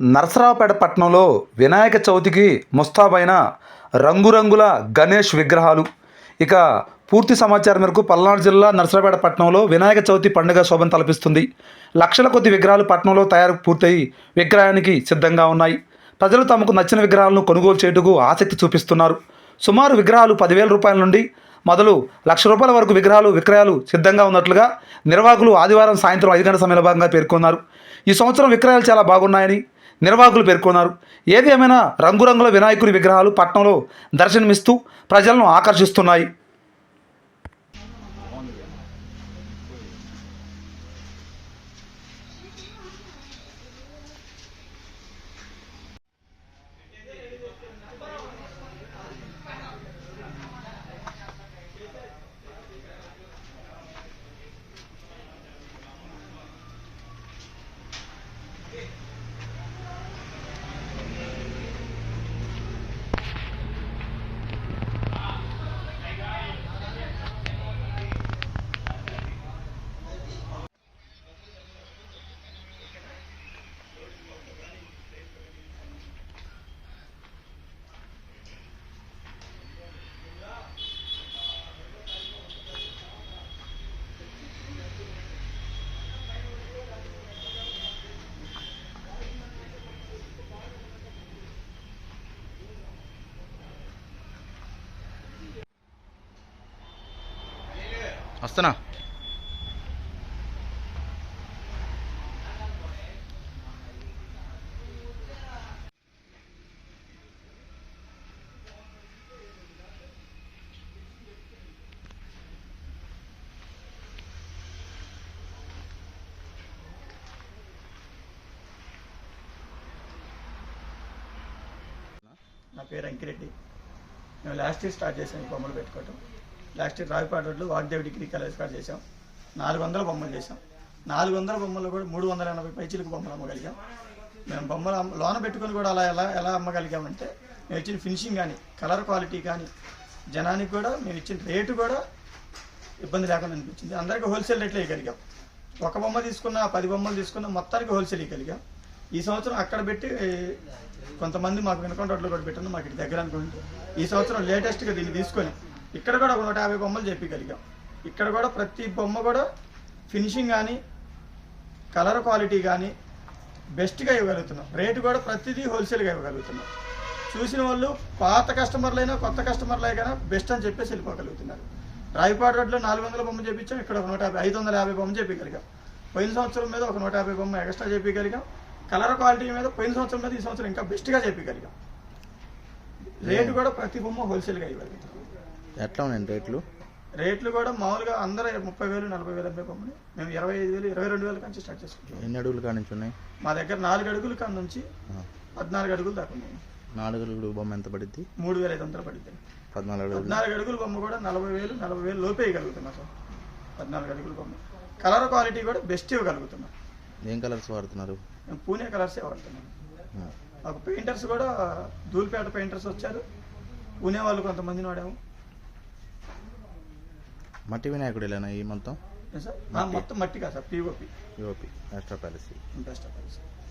నరసరావుపేట పట్టణంలో వినాయక చవితికి ముస్తాబైన రంగురంగుల గణేష్ విగ్రహాలు. ఇక పూర్తి సమాచారం మేరకు పల్నాడు జిల్లా నరసరావుపేట పట్టణంలో వినాయక చవితి పండుగ శోభను తలపిస్తుంది. లక్షల కొద్ది విగ్రహాలు పట్టణంలో తయారు పూర్తయి విగ్రహానికి సిద్ధంగా ఉన్నాయి. ప్రజలు తమకు నచ్చిన విగ్రహాలను కొనుగోలు చేయుటకు ఆసక్తి చూపిస్తున్నారు. సుమారు విగ్రహాలు పదివేల రూపాయల నుండి మొదలు లక్ష రూపాయల వరకు విగ్రహాలు విక్రయాలు సిద్ధంగా ఉన్నట్లుగా నిర్వాహకులు ఆదివారం సాయంత్రం ఐదు గంటల సమయంలో భాగంగా పేర్కొన్నారు. ఈ సంవత్సరం విక్రయాలు చాలా బాగున్నాయని నిర్వాహకులు పేర్కొన్నారు. ఏది ఏమైనా రంగురంగుల వినాయకుని విగ్రహాలు పట్టణంలో దర్శనమిస్తూ ప్రజలను ఆకర్షిస్తున్నాయి. వస్తున్నా. నా పేరు అంకిరెడ్డి. మేము లాస్ట్ ఇయర్ స్టార్ట్ చేసాం ఈ బొమ్మలు పెట్టుకోవటం. లాస్ట్ ఇయర్ రావిపాటి రోడ్లో వాగ్దేవి డిగ్రీ కాలేజ్ స్టార్ట్ చేసాం నాలుగు వందల బొమ్మలు చేసాం నాలుగు వందల బొమ్మలు కూడా మూడు వందల ఎనభై పైచీలకు బొమ్మలు అమ్మగలిగాం. మేము బొమ్మలు లోన పెట్టుకొని కూడా అలా ఎలా ఎలా అమ్మగలిగామంటే మేము ఇచ్చిన ఫినిషింగ్ కానీ కలర్ క్వాలిటీ కానీ జనానికి కూడా మేము ఇచ్చిన రేటు కూడా ఇబ్బంది లేకుండా అనిపించింది. అందరికీ హోల్సేల్ రేట్లు వేయగలిగాం ఒక బొమ్మ తీసుకున్న పది బొమ్మలు తీసుకున్న మొత్తానికి హోల్సేల్ ఇవ్వగలిగాం. ఈ సంవత్సరం అక్కడ పెట్టి కొంతమంది మాకు వినకొండ రోడ్లో కూడా పెట్టండి మాకు ఇటు దగ్గర అనుకుంటే ఈ సంవత్సరం లేటెస్ట్గా దీన్ని తీసుకొని ఇక్కడ కూడా ఒక నూట యాభై బొమ్మలు చెప్పగలిగాం ఇక్కడ కూడా ప్రతి బొమ్మ కూడా ఫినిషింగ్ కానీ కలర్ క్వాలిటీ కానీ బెస్ట్గా ఇవ్వగలుగుతున్నాం. రేటు కూడా ప్రతిదీ హోల్సేల్గా ఇవ్వగలుగుతున్నాం. చూసిన వాళ్ళు పాత కస్టమర్లైనా కొత్త కస్టమర్లైనా బెస్ట్ అని చెప్పేసి వెళ్ళిపోగలుగుతున్నారు. రాయపాడు రోడ్లో నాలుగు వందల బొమ్మ చేపించాం. ఇక్కడ ఒక నూట యాభై ఐదు వందల యాభై బొమ్మ చెప్పగలిగాం పోయిన సంవత్సరం మీద ఒక నూట యాభై బొమ్మ ఎక్స్ట్రా చెప్పగలిగాం కలర్ క్వాలిటీ మీద పోయిన సంవత్సరం మీద ఈ సంవత్సరం ఇంకా బెస్ట్గా చెప్పగలిగాం రేటు కూడా ప్రతి బొమ్మ హోల్సేల్గా ఇవ్వగలుగుతాం ఎట్లా ఉన్నాయండి రేట్లు? రేట్లు కూడా మామూలుగా అందరూ ముప్పై వేలు నలభై వేలు అమ్మే బొమ్మని మేము ఇరవై ఐదు వేలు ఇరవై రెండు వేల నుంచి స్టార్ట్ చేసుకుంటాం ఎన్ని అడుగులు కాడి నుంచి ఉన్నాయి? మా దగ్గర నాలుగు అడుగుల కాడ నుంచి. పద్నాలుగు అడుగులు దాకా ఉన్నాయి. నాలుగు అడుగులు బొమ్మ ఎంత పడుద్ది? మూడు వేల ఐదు వందలు పడింది పద్నాలుగు అడుగులు. పద్నాలుగు అడుగుల బొమ్మ కూడా నలభై వేలు నలభై వేలు లోపే ఇవ్వగలుగుతున్నాం సార్. పద్నాలుగు అడుగుల బొమ్మ. కలర్ క్వాలిటీ కూడా బెస్ట్ ఇవ్వగలుగుతున్నాం. ఏం కలర్స్ వాడుతున్నారు? మేము పూణే కలర్సే వాడుతున్నాం. మాకు పెయింటర్స్ కూడా ధూల్పేట పెయింటర్స్ వచ్చారు. పూణే వాళ్ళు కొంతమందిని వాడాము. మట్టి వినాయకుడు ఈ మొత్తం? మొత్తం మట్టి కాదు సార్ పీఓపి యువపి ఎక్స్ట్రా ప్యాలెస్ ఆఫ్